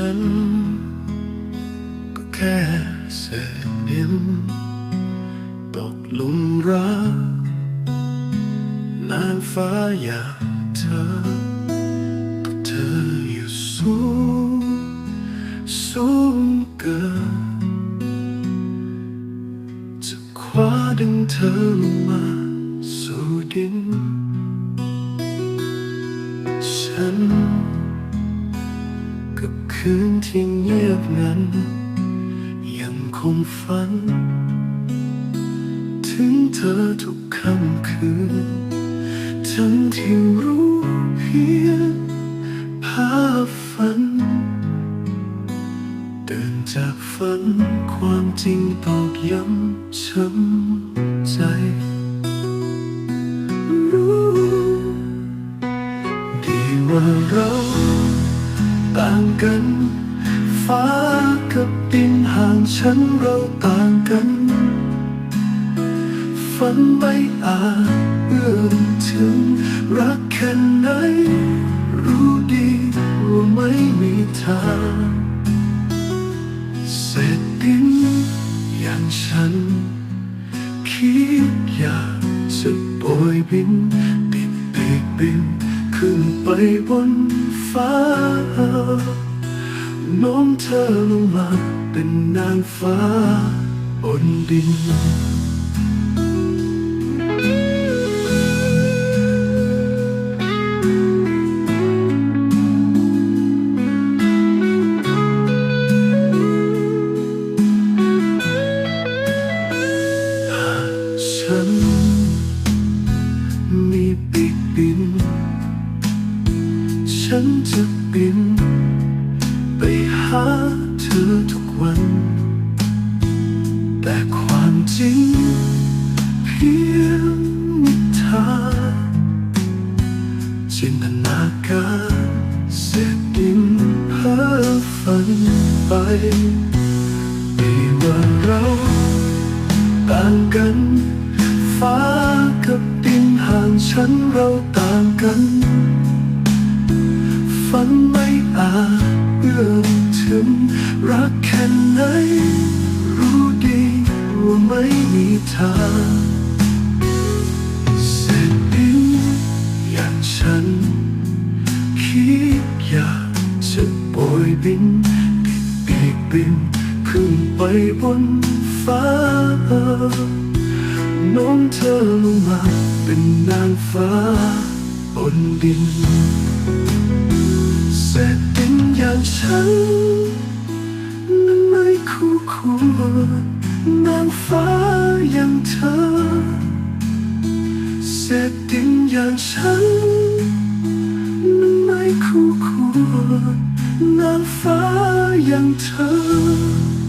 ฉัน ก็แค่เศษดินตกลุมรักนางฟ้าอย่างเธอ ก็เธออยู่สูง สูงเกินจะคว้าดึงเธอลงมาสู่ดิน คืนที่เงียบนั้น ยังคงฝัน ถึงเธอทุกค่ำคืน ทั้งที่รู้เพียงภาพฝัน เดินจากฝันความจริงตอกย้ำช้ำใจรู้ ดีว่าเรา ต่างกัน ฟ้ากับดินห่างฉันเราต่างกัน ฝันไม่อาจเอื้อมถึง รักแค่ไหน รู้ดีว่าไม่มีทางเศษดินอย่างฉัน คิดอยากจะโบยบินติดปีกบิน ขึ้นไปบนฟ้าโน้มเธอลงมาเป็นนางฟ้าบนดินฉัน ฉันจะบิน ไปหาเธอทุกวัน แต่ความจริง เพียงนิทานจินตนาการเศษดินเพ้อฝันไปดีว่าเราต่างกันฟ้ากับดินห่างฉันเราต่างกัน ฝันไม่อาจเอื้อมถึง รักแค่ไหน รู้ดีว่าไม่มีทางเศษดินอย่างฉัน คิดอยากจะโบยบินติดปีกบินขึ้นไปบนฟ้าโน้มเธอลงมาเป็นนางฟ้าบนดิน ษดินอย่างฉันนั้นไม่คู่ควรนางฟ้าอย่างเธอเศษดินอย่างฉันนั้นไม่คู่ควรนางฟ้าอย่างเธอ